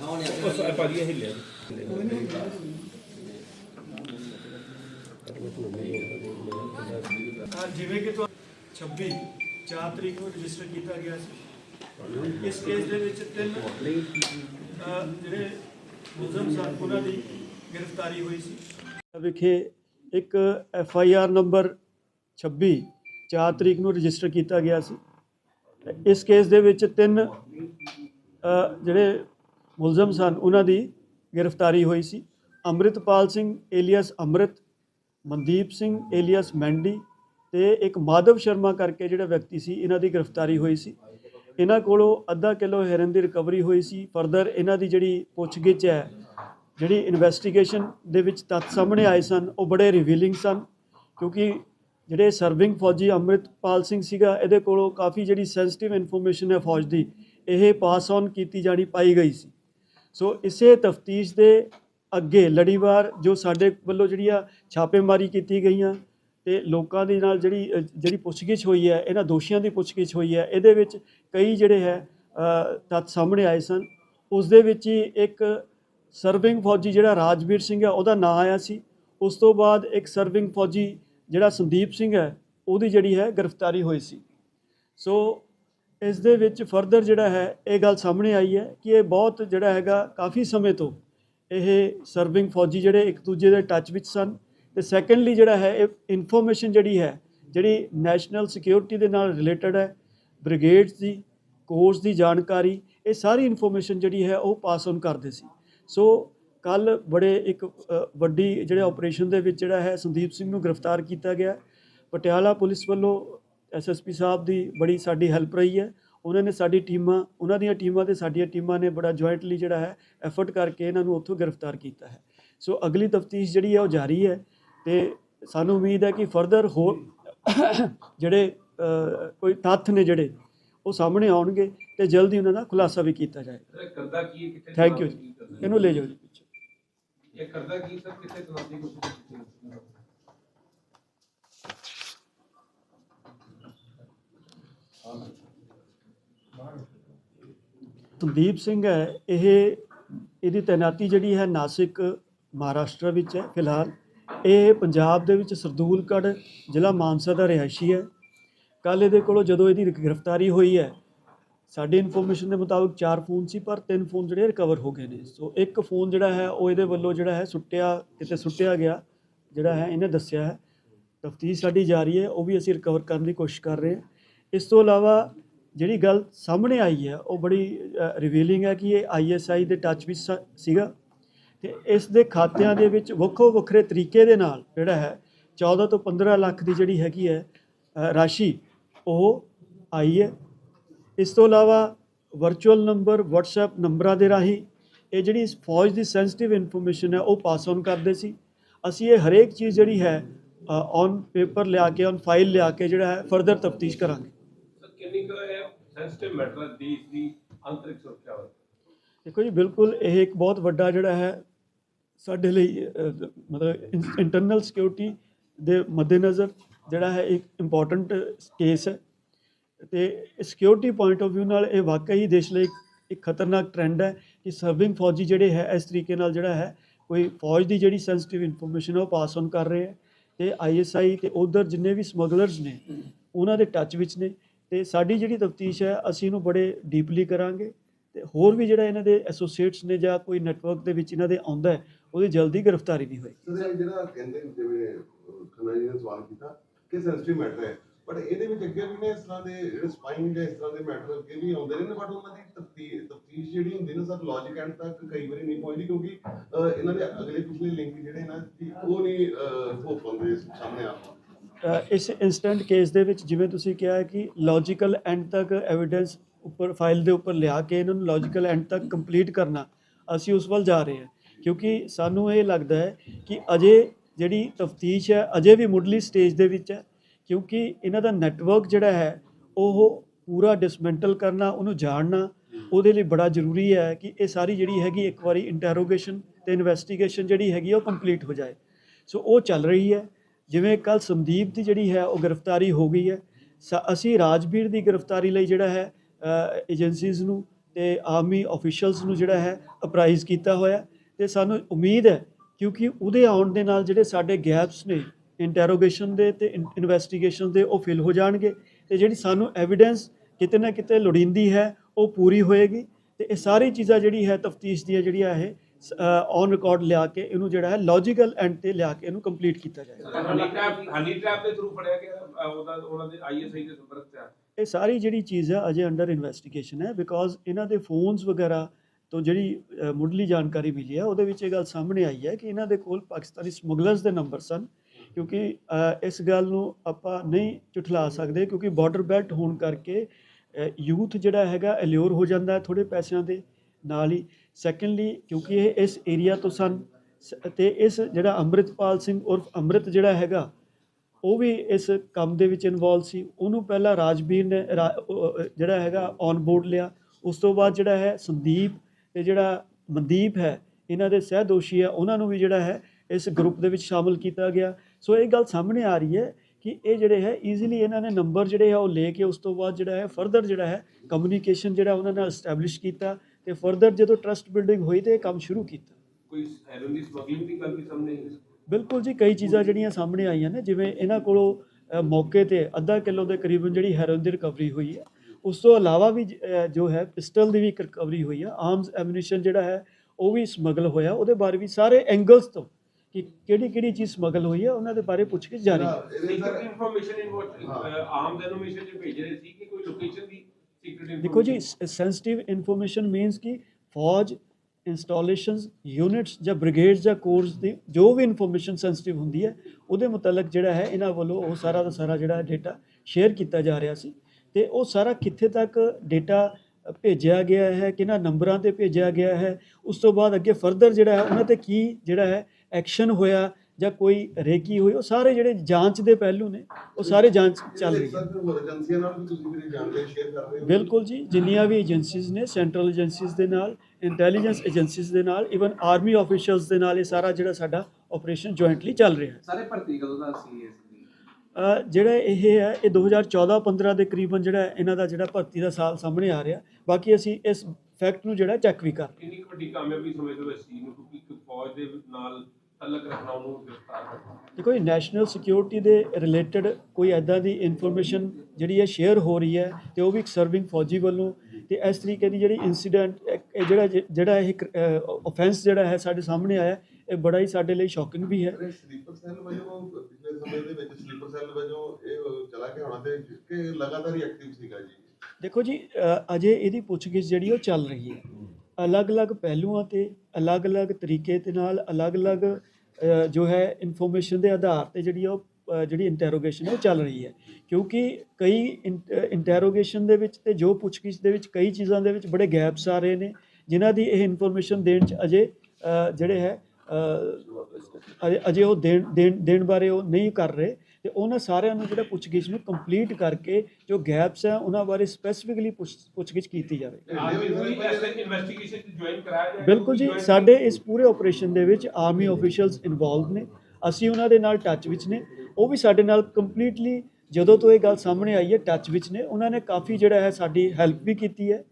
ਉਸ ਭਾਜੀ ਇਹ ਹਿੱਲਿਆ ਜੀ ਜਿਵੇਂ ਕਿ ਤੁਹਾਨੂੰ 26 4 ਤਰੀਕ ਨੂੰ ਰਜਿਸਟਰ ਕੀਤਾ ਗਿਆ ਸੀ। ਇਸ ਕੇਸ ਦੇ ਵਿੱਚ ਤਿੰਨ ਜਿਹੜੇ ਮੁਲਜ਼ਮ ਸਨ, ਉਹਨਾਂ ਦੀ ਗ੍ਰਿਫਤਾਰੀ ਹੋਈ ਸੀ। ਵਿਖੇ ਇੱਕ ਐਫ ਆਈ ਆਰ ਨੰਬਰ 26 4 ਤਰੀਕ ਨੂੰ ਰਜਿਸਟਰ ਕੀਤਾ ਗਿਆ ਸੀ। ਇਸ ਕੇਸ ਦੇ ਵਿੱਚ ਤਿੰਨ ਜਿਹੜੇ ਮੁਲਜ਼ਮ ਸਨ। ਉਹਨਾਂ ਦੀ ਗ੍ਰਿਫਤਾਰੀ ਹੋਈ ਸੀ। Amritpal Singh alias Amrit, Mandeep Singh alias Mandy ਤੇ ਇੱਕ ਮਾਧਵ ਸ਼ਰਮਾ ਕਰਕੇ ਜਿਹੜਾ ਵਿਅਕਤੀ ਸੀ, ਇਹਨਾਂ ਦੀ ਗ੍ਰਿਫਤਾਰੀ ਹੋਈ ਸੀ। ਇਹਨਾਂ ਕੋਲੋਂ ਅੱਧਾ ਕਿਲੋ ਹੈਰਨ ਦੀ ਰਿਕਵਰੀ ਹੋਈ ਸੀ। ਫਰਦਰ ਇਹਨਾਂ ਦੀ ਜਿਹੜੀ ਪੁੱਛਗਿੱਛ ਹੈ, ਜਿਹੜੀ ਇਨਵੈਸਟੀਗੇਸ਼ਨ ਦੇ ਵਿੱਚ ਤੱਥ ਸਾਹਮਣੇ ਆਏ ਸਨ, ਉਹ ਬੜੇ ਰਿਵੀਲਿੰਗ ਸਨ ਕਿਉਂਕਿ ਜਿਹੜੇ ਸਰਵਿੰਗ ਫੌਜੀ ਅੰਮ੍ਰਿਤਪਾਲ ਸਿੰਘ ਸੀਗਾ, ਇਹਦੇ ਕੋਲੋਂ ਕਾਫੀ ਜਿਹੜੀ ਸੈਂਸਿਟਿਵ ਇਨਫੋਰਮੇਸ਼ਨ ਹੈ ਫੌਜ ਦੀ, ਇਹ ਪਾਸ ਔਨ ਕੀਤੀ ਜਾਣੀ ਪਾਈ ਗਈ ਸੀ। ਸੋ ਇਸੇ ਤਫਤੀਸ਼ ਦੇ ਅੱਗੇ ਲੜੀਵਾਰ ਜੋ ਸਾਡੇ ਵੱਲੋਂ ਜਿਹੜੀਆਂ ਛਾਪੇਮਾਰੀ ਕੀਤੀ ਗਈਆਂ ਤੇ ਲੋਕਾਂ ਦੇ ਨਾਲ ਜਿਹੜੀ ਜਿਹੜੀ ਪੁੱਛਗਿੱਛ ਹੋਈ ਹੈ ਇਹਨਾਂ ਦੋਸ਼ੀਆਂ ਦੀ ਪੁੱਛਗਿੱਛ ਹੋਈ ਹੈ ਇਹਦੇ ਵਿੱਚ ਕਈ ਜਿਹੜੇ ਹੈ ਅ, ਤੱਥ ਸਾਹਮਣੇ ਆਏ ਸਨ। ਉਸ ਦੇ ਵਿੱਚ ਹੀ ਇੱਕ ਸਰਵਿੰਗ ਫੌਜੀ ਜਿਹੜਾ ਰਾਜਵੀਰ ਸਿੰਘ ਹੈ ਉਹਦਾ ਨਾਂ ਆਇਆ ਸੀ। ਉਸ ਤੋਂ ਬਾਅਦ ਇੱਕ ਸਰਵਿੰਗ ਫੌਜੀ ਜਿਹੜਾ ਸੰਦੀਪ ਸਿੰਘ ਹੈ ਉਹਦੀ ਜਿਹੜੀ ਹੈ ਗ੍ਰਿਫਤਾਰੀ ਹੋਈ ਸੀ। ਸੋ ਇਸ ਦੇ ਵਿੱਚ ਫਰਦਰ ਜਿਹੜਾ ਹੈ, ਇਹ ਗੱਲ ਸਾਹਮਣੇ ਆਈ ਹੈ ਕਿ ਇਹ ਬਹੁਤ ਜਿਹੜਾ ਹੈਗਾ ਕਾਫੀ ਸਮੇਂ ਤੋਂ ਇਹ ਸਰਵਿੰਗ ਫੌਜੀ ਜਿਹੜੇ ਇੱਕ ਦੂਜੇ ਦੇ ਟੱਚ ਵਿੱਚ ਸਨ ਤੇ ਸੈਕੰਡਲੀ ਜਿਹੜਾ ਹੈ, ਇਹ ਇਨਫੋਰਮੇਸ਼ਨ ਜਿਹੜੀ ਹੈ, ਜਿਹੜੀ ਨੈਸ਼ਨਲ ਸਿਕਿਉਰਿਟੀ ਦੇ ਨਾਲ ਰਿਲੇਟਡ ਹੈ ਬ੍ਰਿਗੇਡਸ ਦੀ ਕੋਰਸ ਦੀ ਜਾਣਕਾਰੀ, ਇਹ ਸਾਰੀ ਇਨਫੋਰਮੇਸ਼ਨ ਜਿਹੜੀ ਹੈ ਉਹ ਪਾਸ ਔਨ ਕਰਦੇ ਸੀ। ਸੋ ਕੱਲ ਬੜੇ ਇੱਕ ਵੱਡੀ ਜਿਹੜੇ ਆਪਰੇਸ਼ਨ ਦੇ ਵਿੱਚ ਜਿਹੜਾ ਹੈ, ਸੰਦੀਪ ਸਿੰਘ ਨੂੰ ਗ੍ਰਿਫਤਾਰ ਕੀਤਾ ਗਿਆ। ਪਟਿਆਲਾ ਪੁਲਿਸ ਵੱਲੋਂ ਐਸਐਸਪੀ ਸਾਹਿਬ ਦੀ ਬੜੀ ਸਾਡੀ ਹੈਲਪ ਰਹੀ ਹੈ। ਉਹਨਾਂ ਨੇ ਸਾਡੀ ਟੀਮਾਂ ਉਹਨਾਂ ਦੀਆਂ ਟੀਮਾਂ ਤੇ ਸਾਡੀਆਂ ਟੀਮਾਂ ਨੇ ਬੜਾ ਜੁਆਇੰਟਲੀ ਜਿਹੜਾ ਹੈ ਐਫਰਟ ਕਰਕੇ ਇਹਨਾਂ ਨੂੰ ਉੱਥੋਂ ਗ੍ਰਿਫਤਾਰ ਕੀਤਾ ਹੈ। ਸੋ ਅਗਲੀ ਤਫਤੀਸ਼ ਜਿਹੜੀ ਹੈ ਉਹ ਜਾਰੀ ਹੈ ਤੇ ਸਾਨੂੰ ਉਮੀਦ ਹੈ ਕਿ ਫਰਦਰ ਹੋਰ ਜਿਹੜੇ ਕੋਈ ਤੱਥ ਨੇ ਜਿਹੜੇ ਉਹ ਸਾਹਮਣੇ ਆਉਣਗੇ ਤੇ ਜਲਦੀ ਉਹਨਾਂ ਦਾ ਖੁਲਾਸਾ ਵੀ ਕੀਤਾ ਜਾਏਗਾ। ਕਰਦਾ ਕੀ ਹੈ? ਕਿੱਥੇ ਥੈਂਕ ਯੂ ਜੀ? ਇਹਨੂੰ ਲੈ ਜਾਓ ਜੀ ਪਿੱਛੇ। ਇਹ ਕਰਦਾ ਕੀ ਸਰ? ਕਿੱਥੇ ਤਨਾਤੀ ਕੋਸ਼ਿਸ਼ ਸੰਦੀਪ ਸਿੰਘ ਹੈ, ਇਹ ਇਹਦੀ ਤੈਨਾਤੀ ਜਿਹੜੀ ਹੈ ਨਾਸਿਕ ਮਹਾਰਾਸ਼ਟਰ ਵਿੱਚ ਹੈ ਫਿਲਹਾਲ। ਇਹ ਪੰਜਾਬ ਦੇ ਵਿੱਚ ਸਰਦੂਲਗੜ੍ਹ ਜ਼ਿਲ੍ਹਾ ਮਾਨਸਾ ਦਾ ਰਿਹਾਇਸ਼ੀ ਹੈ। ਕੱਲ ਇਹਦੇ ਕੋਲੋਂ ਜਦੋਂ ਇਹਦੀ ਗ੍ਰਿਫਤਾਰੀ ਹੋਈ ਹੈ, ਸਾਡੀ ਇਨਫੋਰਮੇਸ਼ਨ ਦੇ ਮੁਤਾਬਕ ਚਾਰ ਫੋਨ ਸੀ, ਪਰ ਤਿੰਨ ਫੋਨ ਜਿਹੜੇ ਰਿਕਵਰ ਹੋ ਗਏ ਨੇ। ਸੋ ਇੱਕ ਫੋਨ ਜਿਹੜਾ ਹੈ, ਉਹ ਇਹਦੇ ਵੱਲੋਂ ਜਿਹੜਾ ਹੈ ਸੁੱਟਿਆ, ਕਿਤੇ ਸੁੱਟਿਆ ਗਿਆ, ਜਿਹੜਾ ਹੈ ਇਹਨੇ ਦੱਸਿਆ ਹੈ। ਤਫਤੀਸ਼ ਸਾਡੀ ਜਾਰੀ ਹੈ, ਉਹ ਵੀ ਅਸੀਂ ਰਿਕਵਰ ਕਰਨ ਦੀ ਕੋਸ਼ਿਸ਼ ਕਰ ਰਹੇ ਹਾਂ। ਇਸ ਤੋਂ ਇਲਾਵਾ ਜਿਹੜੀ ਗੱਲ ਸਾਹਮਣੇ ਆਈ ਹੈ, ਉਹ ਬੜੀ ਰਿਵੀਲਿੰਗ ਹੈ ਕਿ ਇਹ ਆਈਐਸਆਈ ਦੇ ਟੱਚ ਵਿੱਚ ਸ- ਸੀਗਾ। ਤੇ ਇਸ ਦੇ ਖਾਤਿਆਂ ਦੇ ਵਿੱਚ ਵੱਖੋ ਵੱਖਰੇ ਤਰੀਕੇ ਦੇ ਨਾਲ ਜਿਹੜਾ ਹੈ 14 ਤੋਂ 15 ਲੱਖ ਦੀ ਜਿਹੜੀ ਹੈਗੀ ਹੈ ਰਾਸ਼ੀ ਉਹ ਆਈ ਹੈ। ਇਸ ਤੋਂ ਇਲਾਵਾ ਵਰਚੁਅਲ ਨੰਬਰ WhatsApp ਨੰਬਰਾਂ ਦੇ ਰਾਹੀਂ ਇਹ ਜਿਹੜੀ ਇਸ ਫੌਜ ਦੀ ਸੈਂਸਿਟਿਵ ਇਨਫੋਰਮੇਸ਼ਨ ਹੈ, ਉਹ ਪਾਸ ਔਨ ਕਰਦੇ ਸੀ। ਅਸੀਂ ਇਹ ਹਰੇਕ ਚੀਜ਼ ਜਿਹੜੀ ਹੈ ਔਨ ਪੇਪਰ ਲਿਆ ਕੇ ਔਨ ਫਾਈਲ ਲਿਆ ਕੇ ਜਿਹੜਾ ਹੈ ਫਰਦਰ ਤਫਤੀਸ਼ ਕਰਾਂਗੇ। ਸੈਂਸਿਟਿਵ ਮੈਟਰ ਦੇਸ਼ ਦੀ ਆਂਤਰਿਕ ਸੁਰੱਖਿਆ ਵਾਸਤੇ ਦੇਖੋ ਜੀ, ਬਿਲਕੁਲ ਇਹ ਇੱਕ ਬਹੁਤ ਵੱਡਾ ਜਿਹੜਾ ਹੈ, ਸਾਡੇ ਲਈ ਮਤਲਬ ਇੰਟਰਨਲ ਸਿਕਿਉਰਿਟੀ ਦੇ ਮੱਦੇਨਜ਼ਰ ਜਿਹੜਾ ਹੈ ਇੱਕ ਇੰਪੋਰਟੈਂਟ ਕੇਸ ਹੈ। ਤੇ ਸਿਕਿਉਰਿਟੀ ਪੁਆਇੰਟ ਆਫ View ਨਾਲ ਇਹ ਵਾਕਈ ਦੇਸ਼ ਲਈ ਇੱਕ- ਖਤਰਨਾਕ ਟ੍ਰੈਂਡ ਹੈ ਕਿ ਸਰਵਿੰਗ ਫੌਜੀ ਜਿਹੜੇ ਹੈ, ਇਸ ਤਰੀਕੇ ਨਾਲ ਜਿਹੜਾ ਹੈ, ਕੋਈ ਫੌਜ ਦੀ ਜਿਹੜੀ ਸੈਂਸਿਟਿਵ ਇਨਫੋਰਮੇਸ਼ਨ ਹੈ ਉਹ ਪਾਸ ਔਨ ਕਰ ਰਹੇ ਹੈ। ਤੇ ਆਈਐਸਆਈ ਤੇ ਉਧਰ ਜਿੰਨੇ ਵੀ ਸਮਗਲਰਸ ਨੇ, ਉਹਨਾਂ ਦੇ ਟੱਚ ਵਿੱਚ ਨੇ। ਤੇ ਸਾਡੀ ਜਿਹੜੀ ਤਫਤੀਸ਼ ਹੈ ਅਸੀਂ ਇਹਨੂੰ ਬੜੇ ਡੀਪਲੀ ਕਰਾਂਗੇ ਤੇ ਹੋਰ ਵੀ ਜਿਹੜਾ ਇਹਨਾਂ ਦੇ ਐਸੋਸੀਏਟਸ ਨੇ ਜਾਂ ਕੋਈ ਨੈਟਵਰਕ ਦੇ ਵਿੱਚ ਇਹਨਾਂ ਦੇ ਆਉਂਦਾ ਹੈ ਉਹਦੀ ਜਲਦੀ ਗ੍ਰਿਫਤਾਰੀ ਵੀ ਹੋਏ ਸਰ ਇਹ ਜਿਹੜਾ ਕਹਿੰਦੇ ਜਿਵੇਂ ਖੰਨਾ ਜੀ ਨੇ ਸਵਾਲ ਕੀਤਾ ਕਿ ਸੈਂਸਿਟਿਵ ਮੈਟਰ ਹੈ ਬਟ ਇਹਦੇ ਵਿੱਚ ਅੱਗੇ ਵੀ ਨੇ ਇਸ ਤਰ੍ਹਾਂ ਦੇ ਜਿਹੜੇ ਸਪਾਈਂਗ ਜਾਂ ਇਸ ਤਰ੍ਹਾਂ ਦੇ ਮੈਟਰ ਅੱਗੇ ਵੀ ਆਉਂਦੇ ਨੇ ਬਟ ਉਹਨਾਂ ਦੀ ਤਫਤੀਸ਼ ਤਫਤੀਸ਼ ਜਿਹੜੀ ਹੁੰਦੀ ਨਾ ਸਰ ਲੌਜੀਕ ਐਂਡ ਤੱਕ ਕਈ ਵਾਰੀ ਨਹੀਂ ਪਹੁੰਚਦੀ ਕਿਉਂਕਿ ਅਹ, ਇਹਨਾਂ ਦੇ ਅਗਲੇ ਪਿਛਲੇ ਲਿੰਕ ਜਿਹੜੇ ਨਾ ਕਿ ਉਹ ਨਹੀਂ ਹੋ ਪਾਉਂਦੇ ਸਾਹਮਣੇ ਆ ਅ, ਇਸ ਇਨਸਟੈਂਟ ਕੇਸ ਦੇ ਵਿੱਚ ਜਿਵੇਂ ਤੁਸੀਂ ਕਿਹਾ ਹੈ ਕਿ ਲੌਜੀਕਲ ਐਂਡ ਤੱਕ ਐਵੀਡੈਂਸ ਉੱਪਰ ਫਾਈਲ ਦੇ ਉੱਪਰ ਲਿਆ ਕੇ ਇਹਨਾਂ ਨੂੰ ਲੌਜੀਕਲ ਐਂਡ ਤੱਕ ਕੰਪਲੀਟ ਕਰਨਾ, ਅਸੀਂ ਉਸ ਵੱਲ ਜਾ ਰਹੇ ਹਾਂ। ਕਿਉਂਕਿ ਸਾਨੂੰ ਇਹ ਲੱਗਦਾ ਹੈ ਕਿ ਅਜੇ ਜਿਹੜੀ ਤਫਤੀਸ਼ ਹੈ, ਅਜੇ ਵੀ ਮੁੱਢਲੀ ਸਟੇਜ ਦੇ ਵਿੱਚ ਹੈ, ਕਿਉਂਕਿ ਇਹਨਾਂ ਦਾ ਨੈਟਵਰਕ ਜਿਹੜਾ ਹੈ, ਉਹ ਪੂਰਾ ਡਿਸਮੈਂਟਲ ਕਰਨਾ, ਉਹਨੂੰ ਜਾਣਨਾ, ਉਹਦੇ ਲਈ ਬੜਾ ਜ਼ਰੂਰੀ ਹੈ ਕਿ ਇਹ ਸਾਰੀ ਜਿਹੜੀ ਹੈਗੀ ਇੱਕ ਵਾਰੀ ਇੰਟਰੋਗੇਸ਼ਨ ਤੇ ਇਨਵੈਸਟੀਗੇਸ਼ਨ ਜਿਹੜੀ ਹੈਗੀ ਉਹ ਕੰਪਲੀਟ ਹੋ ਜਾਏ। ਸੋ ਉਹ ਚੱਲ ਰਹੀ ਹੈ। ਜਿਵੇਂ ਕੱਲ ਸੰਦੀਪ ਦੀ ਜਿਹੜੀ ਹੈ ਉਹ ਗ੍ਰਿਫਤਾਰੀ ਹੋ ਗਈ ਹੈ, ਸ- ਅਸੀਂ ਰਾਜਵੀਰ ਦੀ ਗ੍ਰਿਫਤਾਰੀ ਲਈ ਜਿਹੜਾ ਹੈ ਏਜੰਸੀਜ਼ ਨੂੰ ਤੇ ਆਰਮੀ ਅਫੀਸ਼ੀਅਲਸ ਨੂੰ ਜਿਹੜਾ ਹੈ ਅਪਰਾਈਜ਼ ਕੀਤਾ ਹੋਇਆ ਤੇ ਸਾਨੂੰ ਉਮੀਦ ਹੈ ਕਿਉਂਕਿ ਉਹਦੇ ਆਉਣ ਦੇ ਨਾਲ ਜਿਹੜੇ ਸਾਡੇ ਗੈਪਸ ਨੇ ਇੰਟਰੋਗੇਸ਼ਨ ਦੇ ਤੇ ਇਨਵੈਸਟੀਗੇਸ਼ਨ ਦੇ ਉਹ ਫਿਲ ਹੋ ਜਾਣਗੇ ਤੇ ਜਿਹੜੀ ਸਾਨੂੰ ਐਵੀਡੈਂਸ ਕਿਤੇ ਨਾ ਕਿਤੇ ਲੋੜੀਂਦੀ ਹੈ ਉਹ ਪੂਰੀ ਹੋਏਗੀ ਤੇ ਇਹ ਸਾਰੀ ਚੀਜ਼ਾਂ ਜਿਹੜੀ ਹੈ ਤਫਤੀਸ਼ ਦੀਆਂ ਜਿਹੜੀਆਂ ਇਹ ਔਨ ਰਿਕਾਰਡ ਲਿਆ ਕੇ ਇਹਨੂੰ ਜਿਹੜਾ ਹੈ ਲੌਜੀਕਲ ਐਂਡ ਤੇ ਲਿਆ ਕੇ ਇਹਨੂੰ ਕੰਪਲੀਟ ਕੀਤਾ ਜਾਏਗਾ ਹਨੀ ਟ੍ਰੈਪ ਦੇ ਥਰੂ ਫੜਿਆ ਗਿਆ ਉਹਦਾ ਉਹਨਾਂ ਦੇ ਆਈਐਸਆਈ ਦੇ ਸੰਪਰਕ ਆ। ਇਹ ਸਾਰੀ ਜਿਹੜੀ ਚੀਜ਼ ਹੈ ਅਜੇ ਅੰਡਰ ਇਨਵੈਸਟੀਗੇਸ਼ਨ ਹੈ ਬਿਕੋਜ਼ ਇਹਨਾਂ ਦੇ ਫੋਨਸ ਵਗੈਰਾ ਤੋਂ ਜਿਹੜੀ ਮੁੱਢਲੀ ਜਾਣਕਾਰੀ ਮਿਲੀ ਹੈ ਉਹਦੇ ਵਿੱਚ ਇਹ ਗੱਲ ਸਾਹਮਣੇ ਆਈ ਹੈ ਕਿ ਇਹਨਾਂ ਦੇ ਕੋਲ ਪਾਕਿਸਤਾਨੀ ਸਮਗਲਰਸ ਦੇ ਨੰਬਰ ਸਨ ਕਿਉਂਕਿ ਇਸ ਗੱਲ ਨੂੰ ਆਪਾਂ ਨਹੀਂ ਝੁਠਲਾ ਸਕਦੇ ਕਿਉਂਕਿ ਬਾਰਡਰ ਬੈਲਟ ਹੋਣ ਕਰਕੇ ਯੂਥ ਜਿਹੜਾ ਹੈਗਾ ਅਲਿਓਰ ਹੋ ਜਾਂਦਾ ਹੈ ਥੋੜੇ ਪੈਸਿਆਂ ਦੇ ਨਾਲ ਹੀ। ਸੈਕੰਡਲੀ ਕਿਉਂਕਿ ਇਹ ਇਸ ਏਰੀਆ ਤੋਂ ਸਨ ਸ- ਤੇ ਇਸ ਜਿਹੜਾ ਅੰਮ੍ਰਿਤਪਾਲ ਸਿੰਘ ਉਰਫ ਅੰਮ੍ਰਿਤ ਜਿਹੜਾ ਹੈਗਾ, ਉਹ ਵੀ ਇਸ ਕੰਮ ਦੇ ਵਿੱਚ ਇਨਵੋਲਵ ਸੀ। ਉਹਨੂੰ ਪਹਿਲਾਂ ਰਾਜਵੀਰ ਨੇ ਰਾ- ਜਿਹੜਾ ਹੈਗਾ ਔਨ ਬੋਰਡ ਲਿਆ। ਉਸ ਤੋਂ ਬਾਅਦ ਜਿਹੜਾ ਹੈ ਸੰਦੀਪ ਤੇ ਜਿਹੜਾ ਮਨਦੀਪ ਹੈ, ਇਹਨਾਂ ਦੇ ਸਹਿ ਦੋਸ਼ੀ ਹੈ ਉਹਨਾਂ ਨੂੰ ਵੀ ਜਿਹੜਾ ਹੈ ਇਸ ਗਰੁੱਪ ਦੇ ਵਿੱਚ ਸ਼ਾਮਲ ਕੀਤਾ ਗਿਆ। ਸੋ ਇਹ ਗੱਲ ਸਾਹਮਣੇ ਆ ਰਹੀ ਹੈ ਕਿ ਇਹ ਜਿਹੜੇ ਹੈ ਈਜ਼ੀਲੀ ਇਹਨਾਂ ਨੇ ਨੰਬਰ ਜਿਹੜੇ ਆ ਉਹ ਲੈ ਕੇ ਉਸ ਤੋਂ ਬਾਅਦ ਜਿਹੜਾ ਹੈ ਫਰਦਰ ਜਿਹੜਾ ਹੈ ਕਮਿਊਨੀਕੇਸ਼ਨ ਜਿਹੜਾ ਉਹਨਾਂ ਨਾਲ ਐਸਟੈਬਲਿਸ਼ ਕੀਤਾ। ਤੇ ਫਰਦਰ ਜਦੋਂ ਟਰਸਟ ਬਿਲਡਿੰਗ ਹੋਈ ਤੇ ਇਹ ਕੰਮ ਸ਼ੁਰੂ ਕੀਤਾ। ਕੋਈ ਹੈਰੋਇਨ ਸਮਗਲਿੰਗ ਦੀ ਗੱਲ ਵੀ ਸਾਹਮਣੇ ਆਈ? ਬਿਲਕੁਲ ਜੀ ਕਈ ਚੀਜ਼ਾਂ ਜਿਹੜੀਆਂ ਸਾਹਮਣੇ ਆਈਆਂ ਨੇ ਜਿਵੇਂ ਇਹਨਾਂ ਕੋਲੋਂ ਮੌਕੇ ਤੇ ਅੱਧਾ ਕਿਲੋ ਦੇ ਕਰੀਬਨ ਜਿਹੜੀ ਹੈਰੋਇਨ ਦੀ ਰਿਕਵਰੀ ਹੋਈ ਹੈ। ਉਸ ਤੋਂ ਇਲਾਵਾ ਵੀ ਜ- ਜੋ ਹੈ ਪਿਸਟਲ ਦੀ ਵੀ ਰਿਕਵਰੀ ਹੋਈ ਹੈ। ਆਰਮਸ ਐਮੂਨੀਸ਼ਨ ਜਿਹੜਾ ਹੈ ਉਹ ਵੀ ਸਮਗਲ ਹੋਇਆ। ਉਹਦੇ ਬਾਰੇ ਵੀ ਸਾਰੇ ਐਂਗਲਸ ਤੋਂ ਕਿ ਕਿਹੜੀ ਕਿਹੜੀ ਚੀਜ਼ ਸਮਗਲ ਹੋਈ ਹੈ ਉਹਨਾਂ ਦੇ ਬਾਰੇ ਪੁੱਛਗਿੱਛ ਜਾਰੀ ਹੈ। ਇਨਫੋਰਮੇਸ਼ਨ ਇਨ ਵਾਟ ਹਾਂ। ਆਮ ਡੈਨੋਮੀਨੇਸ਼ਨ ਚ ਭੇਜ ਰਹੇ ਸੀ ਕਿ ਕੋਈ ਲੋਕੇਸ਼ਨ ਦੀ ਦੇਖੋ ਜੀ ਸੈਂਸਿਟਿਵ ਇਨਫੋਰਮੇਸ਼ਨ ਮੀਨਸ ਕਿ ਫੌਜ ਇੰਸਟਾਲੇਸ਼ਨਸ ਯੂਨਿਟਸ ਜਾਂ ਬ੍ਰਿਗੇਡਸ ਜਾਂ ਕੋਰਸ ਦੀ ਜੋ ਵੀ ਇਨਫੋਰਮੇਸ਼ਨ ਸੈਂਸਿਟਿਵ ਹੁੰਦੀ ਹੈ, ਉਹਦੇ ਮੁਤਲਕ ਜਿਹੜਾ ਹੈ, ਇਹਨਾਂ ਵੱਲੋਂ ਉਹ ਸਾਰਾ ਦਾ ਸਾਰਾ ਜਿਹੜਾ ਡੇਟਾ ਸ਼ੇਅਰ ਕੀਤਾ ਜਾ ਰਿਹਾ ਸੀ। ਤੇ ਉਹ ਸਾਰਾ ਕਿੱਥੇ ਤੱਕ ਡੇਟਾ ਭੇਜਿਆ ਗਿਆ ਹੈ, ਕਿਹਨਾਂ ਨੰਬਰਾਂ ਤੇ ਭੇਜਿਆ ਗਿਆ ਹੈ, ਉਸ ਤੋਂ ਬਾਅਦ ਅੱਗੇ ਫਰਦਰ ਜਿਹੜਾ ਹੈ, ਉਹਨਾਂ ਤੇ ਕੀ ਜਿਹੜਾ ਹੈ ਐਕਸ਼ਨ ਹੋਇਆ ਜਾਂ ਕੋਈ ਰੇਕੀ ਹੋਈ ਉਹ ਸਾਰੇ ਜਿਹੜੇ ਜਾਂਚ ਦੇ ਪਹਿਲੂ ਨੇ ਉਹ ਸਾਰੇ ਜਾਂਚ ਚੱਲ ਰਹੀ ਹੈ। ਸਰ ਫਿਰ ਹੋਰ ਏਜੰਸੀਆਂ ਨਾਲ ਵੀ ਤੁਸੀਂ ਮੇਰੀ ਜਾਣਕਾਰੀ ਸ਼ੇਅਰ ਕਰ ਰਹੇ ਹੋ। ਬਿਲਕੁਲ ਜੀ ਜਿੰਨੀਆਂ ਵੀ ਏਜੰਸੀਜ਼ ਨੇ ਸੈਂਟਰਲ ਏਜੰਸੀਜ਼ ਦੇ ਨਾਲ ਇੰਟੈਲੀਜੈਂਸ ਏਜੰਸੀਜ਼ ਦੇ ਨਾਲ ਇਵਨ ਆਰਮੀ ਆਫੀਸ਼ੀਅਲਸ ਦੇ ਨਾਲ ਇਹ ਸਾਰਾ ਜਿਹੜਾ ਸਾਡਾ ਆਪਰੇਸ਼ਨ ਜੁਆਇੰਟਲੀ ਚੱਲ ਰਿਹਾ ਹੈ। ਸਾਰੇ ਭਰਤੀ ਕਦੋਂ ਦਾ ਸੀ ਇਸ ਜਿਹੜਾ ਇਹ ਹੈ ਇਹ 2014-15 ਦੇ ਕਰੀਬਨ ਜਿਹੜਾ ਇਹਨਾਂ ਦਾ ਜਿਹੜਾ ਭਰਤੀ ਦਾ ਸਾਲ ਸਾਹਮਣੇ ਆ ਰਿਹਾ ਬਾਕੀ ਅਸੀਂ ਇਸ ਫੈਕਟ ਨੂੰ ਜਿਹੜਾ ਚੈੱਕ ਵੀ ਕਰ ਕਿੰਨੀ ਵੱਡੀ ਕਾਮਯਾਬੀ ਸਮਝਦੇ ਹੋ ਇਸ ਚੀਜ਼ ਨੂੰ ਕਿਉਂਕਿ ਇੱਕ ਫੌਜ ਦੇ ਨਾਲ ਤਲਕ ਰੱਖਣਾ ਉਹਨੂੰ ਗ੍ਰਿਫਤਾਰ ਕਰਨਾ। ਦੇਖੋ ਇਹ ਨੈਸ਼ਨਲ ਸਿਕਿਉਰਿਟੀ ਦੇ ਰਿਲੇਟਡ ਕੋਈ ਐਦਾਂ ਦੀ ਇਨਫੋਰਮੇਸ਼ਨ ਜਿਹੜੀ ਹੈ ਸ਼ੇਅਰ ਹੋ ਰਹੀ ਹੈ ਤੇ ਉਹ ਵੀ ਇੱਕ ਸਰਵਿੰਗ ਫੌਜੀ ਵੱਲੋਂ। ਤੇ ਇਸ ਤਰੀਕੇ ਦੀ ਜਿਹੜੀ ਇਨਸੀਡੈਂਟ ਇਹ ਜਿਹੜਾ ਜਿਹੜਾ ਇਹ ਆਫੈਂਸ ਜਿਹੜਾ ਹੈ ਸਾਡੇ ਸਾਹਮਣੇ ਆਇਆ ਇਹ ਬੜਾ ਹੀ ਸਾਡੇ ਲਈ ਸ਼ੌਕਿੰਗ ਵੀ ਹੈ। ਇਹ ਸਲੀਪਰ ਸੈੱਲ ਵਜੋਂ ਪਿਛਲੇ ਸਮੇਂ ਦੇ ਵਿੱਚ ਸਲੀਪਰ ਸੈੱਲ ਵਜੋਂ ਇਹ ਚਲਾ ਕੇ ਹੋਣਾ ਤੇ ਕਿ ਲਗਾਤਾਰ ਹੀ ਐਕਟਿਵ ਸੀਗਾ ਜੀ। ਦੇਖੋ ਜੀ ਅਜੇ ਇਹਦੀ ਪੁੱਛਗਿੱਛ ਜਿਹੜੀ ਉਹ ਚੱਲ ਰਹੀ ਹੈ। ਅਲੱਗ-ਅਲੱਗ ਪਹਿਲੂਆਂ ਤੇ ਅਲੱਗ-ਅਲੱਗ ਤਰੀਕੇ ਦੇ ਨਾਲ ਅਲੱਗ-ਅਲੱਗ ਜੋ ਹੈ ਇਨਫੋਰਮੇਸ਼ਨ ਦੇ ਆਧਾਰ ਤੇ ਜਿਹੜੀ ਉਹ ਜਿਹੜੀ ਇੰਟਰੋਗੇਸ਼ਨ ਹੈ ਉਹ ਚੱਲ ਰਹੀ ਹੈ। ਕਿਉਂਕਿ ਕਈ ਇੰਟਰੋਗੇਸ਼ਨ ਦੇ ਵਿੱਚ ਤੇ ਜੋ ਪੁੱਛਗਿੱਛ ਦੇ ਵਿੱਚ ਕਈ ਚੀਜ਼ਾਂ ਦੇ ਵਿੱਚ ਬੜੇ ਗੈਪਸ ਆ ਰਹੇ ਨੇ, ਜਿਨ੍ਹਾਂ ਦੀ ਇਹ ਇਨਫੋਰਮੇਸ਼ਨ ਦੇਣ ਚ ਅਜੇ ਜਿਹੜੇ ਹੈ ਅਜੇ- ਅਜੇ ਉਹ ਦੇਣ ਦੇਣ ਦੇਣ ਬਾਰੇ ਉਹ ਨਹੀਂ ਕਰ ਰਹੇ। ਤੇ ਉਹਨਾਂ ਸਾਰਿਆਂ ਨੂੰ ਜਿਹੜਾ ਪੁੱਛਗਿੱਛ ਨੂੰ ਕੰਪਲੀਟ ਕਰਕੇ ਜੋ ਗੈਪਸ ਹੈ ਉਹਨਾਂ ਬਾਰੇ ਸਪੈਸੀਫਿਕਲੀ ਪੁੱਛਗਿੱਛ ਕੀਤੀ ਜਾਵੇ। ਬਿਲਕੁਲ ਜੀ ਸਾਡੇ ਇਸ ਪੂਰੇ ਆਪਰੇਸ਼ਨ ਦੇ ਵਿੱਚ ਆਰਮੀ ਆਫੀਸ਼ੀਅਲਸ ਇਨਵੋਲਵ ਨੇ। ਅਸੀਂ ਉਹਨਾਂ ਦੇ ਨਾਲ ਟੱਚ ਵਿੱਚ ਨੇ। ਉਹ ਵੀ ਸਾਡੇ ਨਾਲ ਕੰਪਲੀਟਲੀ ਜਦੋਂ ਤੋਂ ਇਹ ਗੱਲ ਸਾਹਮਣੇ ਆਈ ਹੈ ਟੱਚ ਵਿੱਚ ਨੇ। ਉਹਨਾਂ ਨੇ ਕਾਫੀ ਜਿਹੜਾ ਹੈ ਸਾਡੀ ਹੈਲਪ ਵੀ ਕੀਤੀ ਹੈ।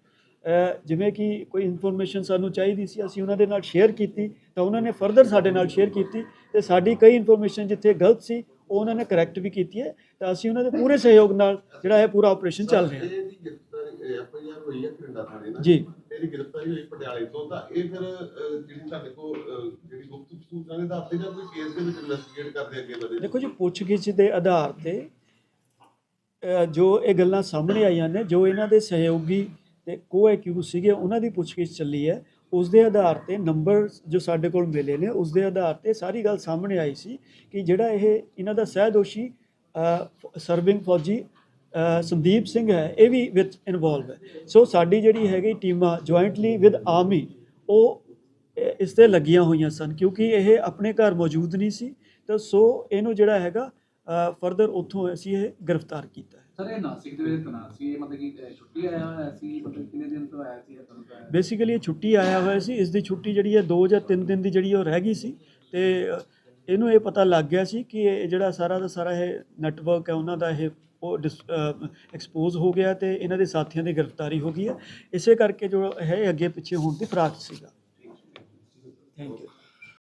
ਜਿਵੇਂ ਕਿ ਕੋਈ ਇਨਫੋਰਮੇਸ਼ਨ ਸਾਨੂੰ ਚਾਹੀਦੀ ਸੀ ਅਸੀਂ ਉਹਨਾਂ ਦੇ ਨਾਲ ਸ਼ੇਅਰ ਕੀਤੀ ਤਾਂ ਉਹਨਾਂ ਨੇ ਫਰਦਰ ਸਾਡੇ ਨਾਲ ਸ਼ੇਅਰ ਕੀਤੀ ਤੇ ਸਾਡੀ ਕਈ ਇਨਫੋਰਮੇਸ਼ਨ ਜਿੱਥੇ ਗਲਤ ਸੀ ਉਹ ਉਹਨਾਂ ਨੇ ਕਰੈਕਟ ਵੀ ਕੀਤੀ ਹੈ ਤਾਂ ਅਸੀਂ ਉਹਨਾਂ ਦੇ ਪੂਰੇ ਸਹਿਯੋਗ ਨਾਲ ਜਿਹੜਾ ਹੈ ਪੂਰਾ ਆਪਰੇਸ਼ਨ ਚੱਲ ਰਿਹਾ ਹੈ। ਜੀ। ਇਹਦੀ ਗ੍ਰਿਫਤਾਰੀ ਹੋਈ ਪਟਿਆਲੇ ਤੋਂ ਤਾਂ ਇਹ ਫਿਰ ਅਹ, ਜਿਹੜੀ ਤੁਹਾਡੇ ਕੋਲ ਅਹ, ਜਿਹੜੀ ਗੁਪਤ ਸੂਚਨਾ ਦੇ ਆਧਾਰ ਤੇ ਜਾਂ ਕੋਈ ਕੇਸ ਦੇ ਵਿੱਚ ਇਨਵੈਸਟੀਗੇਟ ਕਰਦੇ ਅੱਗੇ ਵਧੇ? ਦੇਖੋ ਜੀ ਪੁੱਛਗਿੱਛ ਦੇ ਆਧਾਰ ਤੇ ਜੋ ਇਹ ਗੱਲਾਂ ਸਾਹਮਣੇ ਆਈਆਂ ਨੇ ਜੋ ਇਹਨਾਂ ਦੇ ਸਹਿਯੋਗੀ ਤੇ ਕੋ ਐਕਿਊਜ਼ ਸੀਗੇ ਉਹਨਾਂ ਦੀ ਪੁੱਛਗਿੱਛ ਚੱਲੀ ਹੈ। ਉਸ ਦੇ ਆਧਾਰ ਤੇ ਨੰਬਰ ਜੋ ਸਾਡੇ ਕੋਲ ਮਿਲੇ ਨੇ ਉਸ ਦੇ ਆਧਾਰ ਤੇ ਸਾਰੀ ਗੱਲ ਸਾਹਮਣੇ ਆਈ ਸੀ ਕਿ ਜਿਹੜਾ ਇਹ ਇਹਨਾਂ ਦਾ ਸਹਿ ਦੋਸ਼ੀ ਸਰਵਿੰਗ ਫੌਜੀ ਸੰਦੀਪ ਸਿੰਘ ਹੈ, ਇਹ ਵੀ ਵਿੱਚ ਇਨਵੋਲਵ ਹੈ। ਸੋ ਸਾਡੀ ਜਿਹੜੀ ਹੈਗੀ ਟੀਮਾਂ ਜੁਆਇੰਟਲੀ ਵਿਦ ਆਰਮੀ ਉਹ ਇਸ ਤੇ ਲੱਗੀਆਂ ਹੋਈਆਂ ਸਨ ਕਿਉਂਕਿ ਇਹ ਆਪਣੇ ਘਰ ਮੌਜੂਦ ਨਹੀਂ ਸੀ। ਤਾਂ ਸੋ ਇਹਨੂੰ ਜਿਹੜਾ ਹੈਗਾ ਫਰਦਰ ਉੱਥੋਂ ਅਸੀਂ ਇਹ ਗ੍ਰਿਫਤਾਰ ਕੀਤਾ ਹੈ। ਸਰ ਇਹ ਨਾਸਿਕ ਦੇ ਵਿੱਚ ਤਨਾਤ ਸੀ ਇਹ ਮਤਲਬ ਕਿ ਛੁੱਟੀ ਆਇਆ ਹੋਇਆ ਸੀ ਮਤਲਬ ਕਿੰਨੇ ਦਿਨ ਤੋਂ ਆਇਆ ਸੀ ਇਹ ਤੁਹਾਨੂੰ ਬੇਸਿਕਲੀ ਇਹ ਛੁੱਟੀ ਆਇਆ ਹੋਇਆ ਸੀ ਇਸ ਦੀ ਛੁੱਟੀ ਜਿਹੜੀ ਹੈ 2 ਜਾਂ 3 ਦਿਨ ਦੀ ਜਿਹੜੀ ਉਹ ਰਹਿ ਗਈ ਸੀ। ਤੇ ਇਹਨੂੰ ਇਹ ਪਤਾ ਲੱਗ ਗਿਆ ਸੀ ਕਿ ਇਹ ਜਿਹੜਾ ਸਾਰਾ ਦਾ ਸਾਰਾ ਇਹ ਨੈਟਵਰਕ ਹੈ ਉਹਨਾਂ ਦਾ ਇਹ ਉਹ ਐਕਸਪੋਜ਼ ਹੋ ਗਿਆ ਤੇ ਇਹਨਾਂ ਦੇ ਸਾਥੀਆਂ ਦੀ ਗ੍ਰਿਫਤਾਰੀ ਹੋ ਗਈ ਹੈ। ਇਸੇ ਕਰਕੇ ਜੋ ਹੈ ਅੱਗੇ ਪਿੱਛੇ ਹੋਣ ਦੀ ਫਰਾਕ ਸੀਗਾ। Thank you